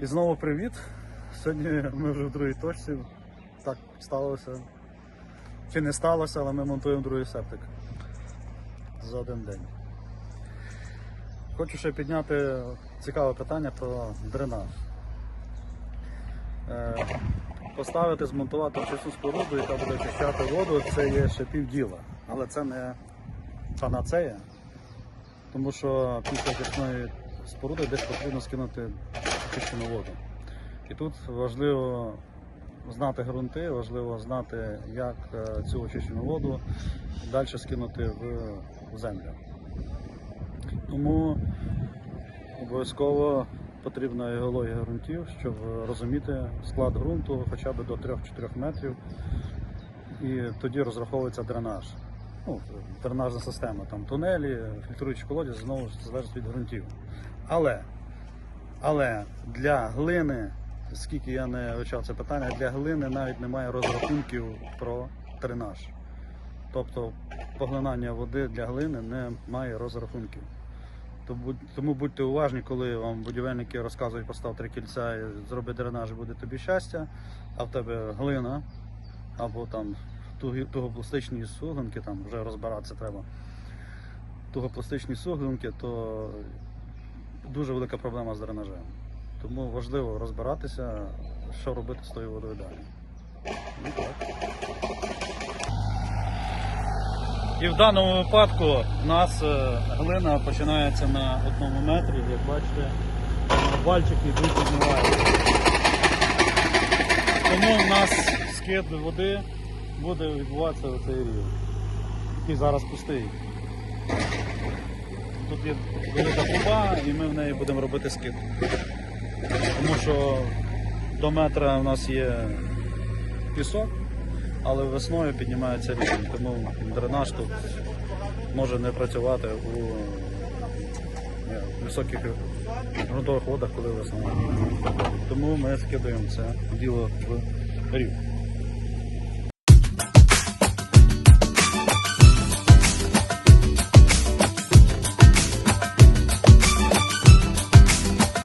І знову привіт. Сьогодні ми вже в другій точці. Так сталося. Чи не сталося, але ми монтуємо другий септик за один день. Хочу ще підняти цікаве питання про дренаж. Е, Поставити, змонтувати очисну споруду, яка буде очищати воду, це є ще півділа. Але це не панацея, тому що після очисної споруди десь потрібно скинути очищену воду. І тут важливо знати ґрунти, важливо знати, як е, цю очищену воду далі скинути в землю. Тому обов'язково потрібна геологія ґрунтів, щоб розуміти склад ґрунту хоча б до 3-4 метрів. І тоді розраховується дренаж. Ну, дренажна система, там тунелі, фільтруючі колодязі, знову залежить від ґрунтів. Але, але для глини, скільки я не вивчав це питання, для глини навіть немає розрахунків про дренаж. Тобто поглинання води для глини не має розрахунків. Тому будьте уважні, коли вам будівельники розказують, постав три кільця і зроби дренаж, буде тобі щастя, а в тебе глина або там тугопластичні суглинки, там вже розбиратися треба. Тугопластичні суглинки, то дуже велика проблема з дренажем. Тому важливо розбиратися, що робити з тою водою далі. Ну, так. І в даному випадку у нас е, глина починається на одному метрі, як бачите, бальчики йдуть піднімаються. Тому в нас скид води буде відбуватися в цей рівень, який зараз пустий. Тут є велика труба і ми в неї будемо робити скид. Тому що до метра у нас є пісок, але весною піднімається рівень, тому дренаж тут може не працювати у е, високих ґрунтових водах, коли весна. Тому ми скидаємо це діло в рів.